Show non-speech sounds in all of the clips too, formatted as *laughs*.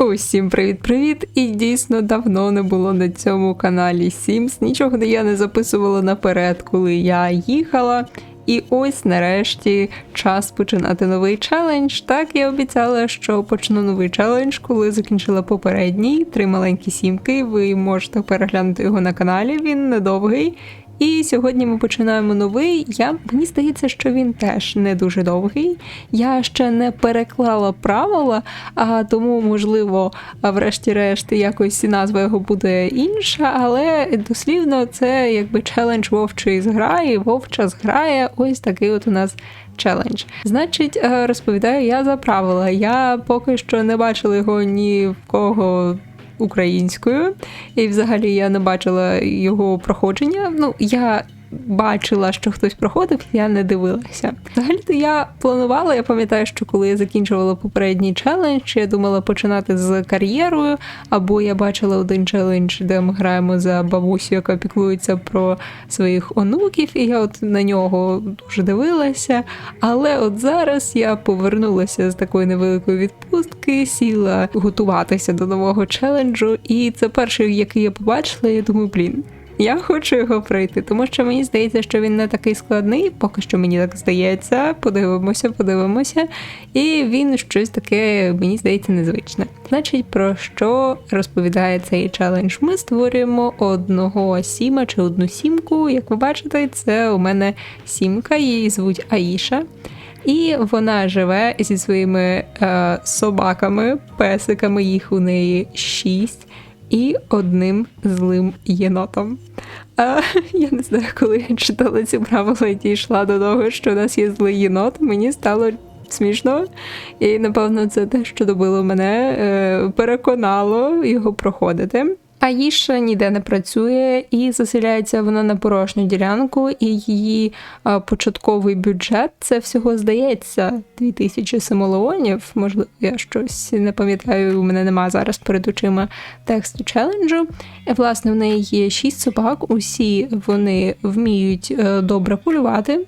Усім привіт-привіт! І дійсно давно не було на цьому каналі Sims. Нічого я не записувала наперед, коли я їхала. І ось нарешті час починати новий челендж. Так я обіцяла, що почну новий челендж, коли закінчила попередній три маленькі сімки. Ви можете переглянути його на каналі. Він недовгий. І сьогодні ми починаємо новий. Я мені здається, що він теж не дуже довгий. Я ще не переклала правила, а тому, можливо, врешті-решт якось назва його буде інша, але дослівно це якби челендж вовчої зграї, вовча зграє. Ось такий от у нас. Челендж. Значить, е, розповідаю я за правила. Я поки що не бачила його ні в кого українською, і взагалі я не бачила його проходження. Ну, я бачила, що хтось проходив, я не дивилася. Взагалі-то я планувала, я пам'ятаю, що коли я закінчувала попередній челендж, я думала починати з кар'єрою, або я бачила один челендж, де ми граємо за бабусю, яка піклується про своїх онуків, і я от на нього дуже дивилася. Але от зараз я повернулася з такої невеликої відпустки, сіла готуватися до нового челенджу, і це перший, який я побачила, я думаю, блін. Я хочу його пройти, тому що мені здається, що він не такий складний, поки що мені так здається. Подивимося, подивимося. І він щось таке, мені здається, незвичне. Значить, про що розповідає цей челендж? Ми створюємо одного сіма чи одну сімку. Як ви бачите, це у мене сімка, її звуть Аїша. І вона живе зі своїми е, собаками, песиками, їх у неї шість і одним злим єнотом. А, *laughs* Я не знаю, коли я читала ці правила і дійшла до того, що у нас є злий єнот, мені стало смішно. І, напевно, це те, що добило мене, е, переконало його проходити. Аїша ніде не працює і заселяється вона на порожню ділянку, і її а, початковий бюджет це всього здається 2000 симолеонів. Можливо, я щось не пам'ятаю, у мене нема зараз перед очима тексту челенджу. І, власне, в неї є шість собак, усі вони вміють е, добре полювати.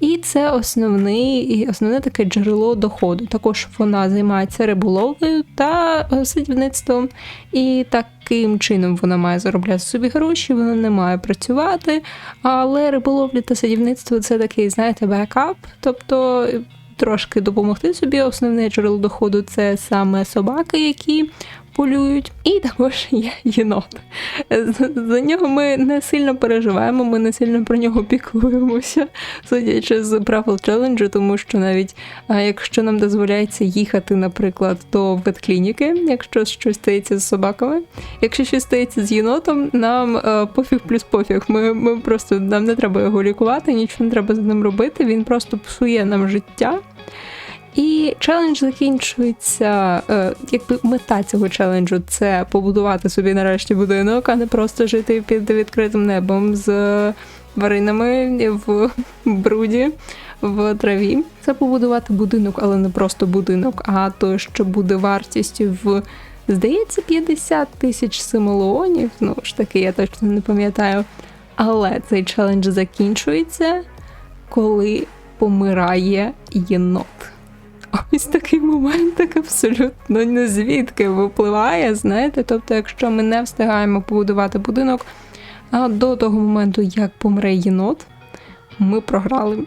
І це основний, основне таке джерело доходу. Також вона займається риболовлею та е, садівництвом. І таким чином вона має заробляти собі гроші, вона не має працювати. Але риболовля та садівництво це такий, знаєте, бекап. Тобто. Трошки допомогти собі. Основне джерело доходу це саме собаки, які полюють, і також є єнот. За нього ми не сильно переживаємо, ми не сильно про нього піклуємося, судячи з правил челенджу, тому що навіть якщо нам дозволяється їхати, наприклад, до ветклініки, якщо щось стається з собаками, якщо щось стається з єнотом, нам пофіг плюс пофіг. Ми, ми просто нам не треба його лікувати, нічого не треба з ним робити. Він просто псує нам життя. І челендж закінчується. Е, якби мета цього челенджу це побудувати собі нарешті будинок, а не просто жити під відкритим небом з тваринами в бруді. В траві це побудувати будинок, але не просто будинок, а то, що буде вартістю в, здається, 50 тисяч симолеонів. Ну ж таки, я точно не пам'ятаю. Але цей челендж закінчується, коли помирає єнот. Ось такий момент так абсолютно не звідки випливає, знаєте. Тобто, якщо ми не встигаємо побудувати будинок а до того моменту, як помре єнот, ми програли.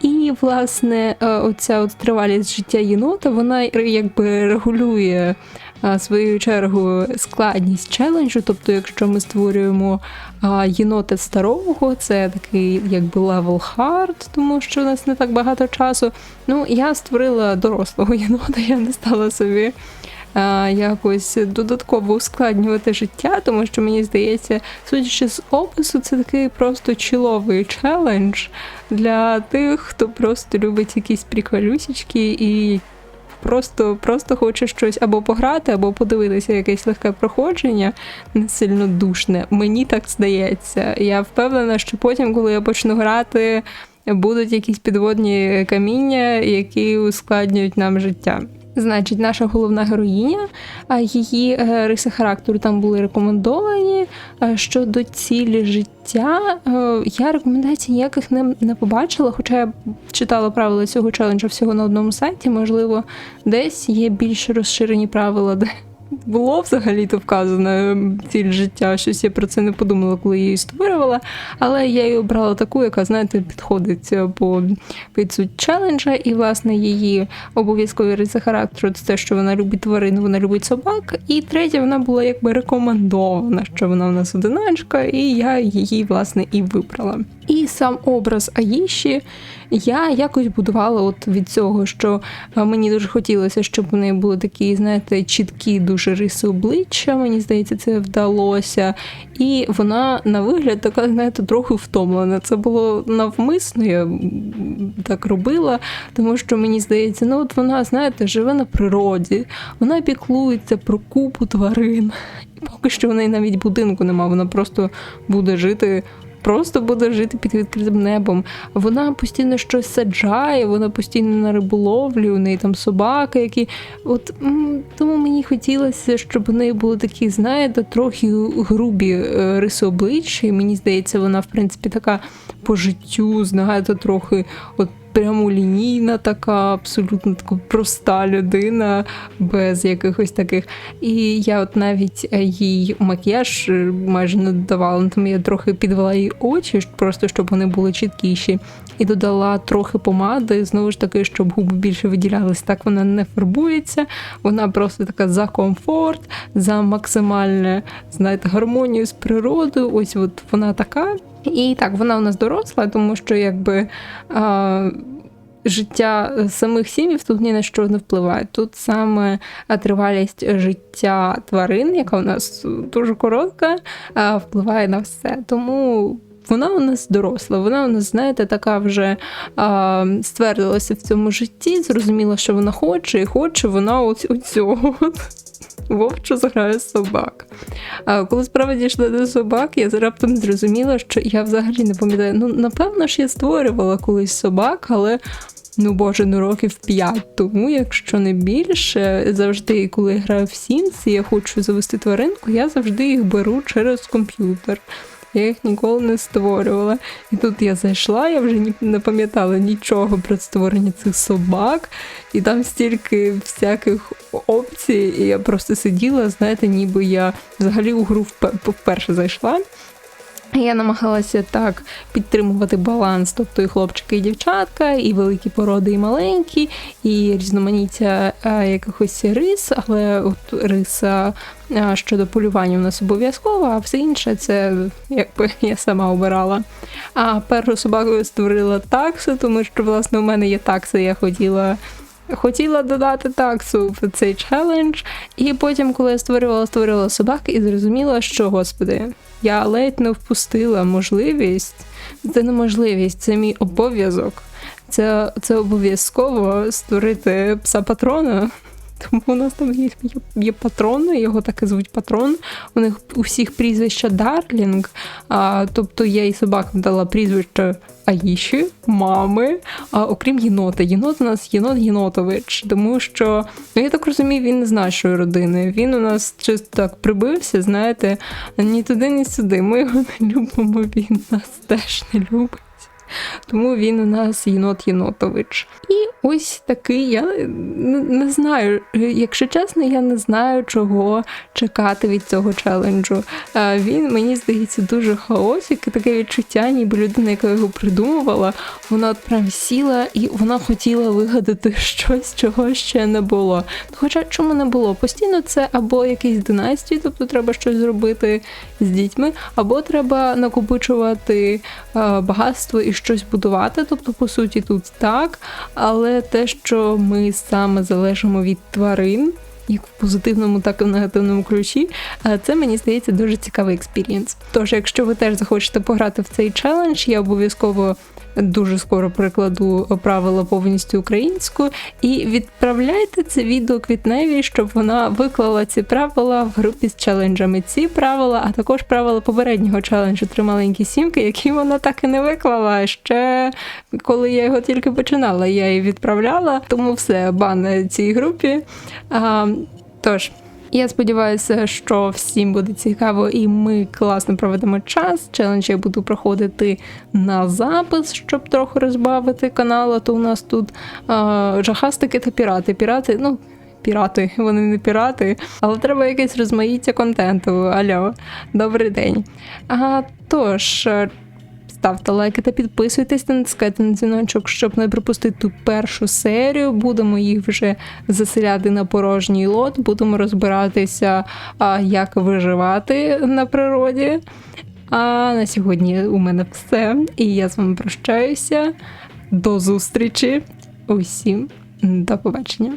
І, власне, е, оця от тривалість життя єнота, вона якби регулює свою чергу складність челенджу. Тобто, якщо ми створюємо єнота старого, це такий якби левел хард, тому що у нас не так багато часу. Ну, я створила дорослого *laughs* єнота, я не стала собі. Якось додатково ускладнювати життя, тому що мені здається, судячи з опису, це такий просто чіловий челендж для тих, хто просто любить якісь приколюсічки і просто просто хоче щось або пограти, або подивитися якесь легке проходження, не сильно душне. Мені так здається. Я впевнена, що потім, коли я почну грати, будуть якісь підводні каміння, які ускладнюють нам життя. Значить, наша головна героїня, її е, риси характеру там були рекомендовані. Щодо цілі життя, е, я рекомендацій ніяких не, не побачила, хоча я читала правила цього челенджа всього на одному сайті. Можливо, десь є більш розширені правила, де було взагалі-то вказано ем, ціль життя. Щось я про це не подумала, коли її створювала. Але я її обрала таку, яка, знаєте, підходить е, по під суть челенджа, і, власне, її обов'язкові риси характеру це те, що вона любить тварин, вона любить собак. І третя, вона була якби рекомендована, що вона в нас одиначка, і я її, власне, і вибрала. І сам образ Аїші я якось будувала от від цього, що мені дуже хотілося, щоб неї були такі, знаєте, чіткі дуже риси обличчя. Мені здається, це вдалося. І вона на вигляд така, знаєте, трохи втомлена. Це було навмисно, я так робила, тому що мені здається, ну от вона, знаєте, живе на природі, вона піклується про купу тварин. І поки що в неї навіть будинку немає, вона просто буде жити просто буде жити під відкритим небом. Вона постійно щось саджає, вона постійно на риболовлі, у неї там собаки, які. От тому мені хотілося, щоб у неї були такі, знаєте, трохи грубі е, риси обличчя. І мені здається, вона, в принципі, така по життю, знаєте, трохи от прямолінійна, така абсолютно така проста людина, без якихось таких. І я от навіть е, їй макіяж е, майже не додавала, ну, тому я трохи підвела їй очі, просто щоб вони були чіткіші. І додала трохи помади, знову ж таки, щоб губи більше виділялись. Так вона не фарбується, вона просто така за комфорт, за максимальне, знаєте, гармонію з природою. Ось от вона така. І так, вона у нас доросла, тому що якби. Е, Життя самих сім'їв тут ні на що не впливає. Тут саме тривалість життя тварин, яка у нас дуже коротка, впливає на все. Тому вона у нас доросла, вона у нас, знаєте, така вже а, ствердилася в цьому житті, зрозуміла, що вона хоче, і хоче вона у цього. *laughs* Вовчу заграє собак. А коли справа дійшла до собак, я раптом зрозуміла, що я взагалі не пам'ятаю. Ну, напевно ж, я створювала колись собак, але. Ну, боже, ну років 5 тому, якщо не більше, завжди, коли граю в Sims і я хочу завести тваринку, я завжди їх беру через комп'ютер. Я їх ніколи не створювала. І тут я зайшла, я вже не пам'ятала нічого про створення цих собак, і там стільки всяких опцій, і я просто сиділа, знаєте, ніби я взагалі у гру вперше зайшла. Я намагалася так підтримувати баланс, тобто і хлопчики, і дівчатка, і великі породи, і маленькі, і різноманіття е, якихось рис, але от риса е, щодо полювання у нас обов'язково, а все інше це якби *laughs* я сама обирала. А першу собаку створила таксу, тому що, власне, у мене є такса, я хотіла. Хотіла додати таксу в цей челендж, і потім, коли я створювала, створювала собаки і зрозуміла, що, господи, я ледь не впустила можливість. Це не можливість, це мій обов'язок. Це це обов'язково створити пса патрона. Тому у нас там є є патрони, його так і звуть патрон. У них у всіх прізвища Дарлінг. А, Тобто я і собакам дала прізвище Аїші, мами, а окрім єнота. Єнот у нас єнот Єнотович, тому що, ну я так розумію, він з нашої родини. Він у нас чисто так прибився, знаєте, ні туди, ні сюди. Ми його не любимо, він нас теж не любить. Тому він у нас єнот Єнотович. І ось такий, я не, знаю, якщо чесно, я не знаю, чого чекати від цього челенджу. Він, мені здається, дуже хаосик, і таке відчуття, ніби людина, яка його придумувала, вона от прям сіла і вона хотіла вигадати *laughs* щось, чого ще не було. Хоча чому не було? Постійно це або якісь династії, тобто треба щось зробити з дітьми, або треба накопичувати багатство і щось будувати. Тобто, по суті, тут так. Але те, що ми саме залежимо від тварин, як в позитивному, так і в негативному ключі, це мені здається дуже цікавий експірієнс. Тож, якщо ви теж захочете пограти в цей челендж, я обов'язково дуже скоро перекладу правила повністю українською. І відправляйте це відео квітневі, щоб вона виклала ці правила в групі з челенджами. Ці правила, а також правила попереднього челенджу Три маленькі сімки, які вона так і не виклала. Ще коли я його тільки починала, я її відправляла, тому все бан цій групі. А, Тож. Я сподіваюся, що всім буде цікаво, і ми класно проведемо час. Челендж я буду проходити на запис, щоб трохи розбавити канал. А то у нас тут а, жахастики та пірати. Пірати, ну. пірати, вони не пірати, але треба якесь розмаїття контенту. Алло, добрий день. А, тож. Ставте лайки та підписуйтесь натискайте на дзвіночок, щоб не пропустити першу серію. Будемо їх вже заселяти на порожній лот, будемо розбиратися, як виживати на природі. А на сьогодні у мене все. І я з вами прощаюся. До зустрічі. Усім до побачення.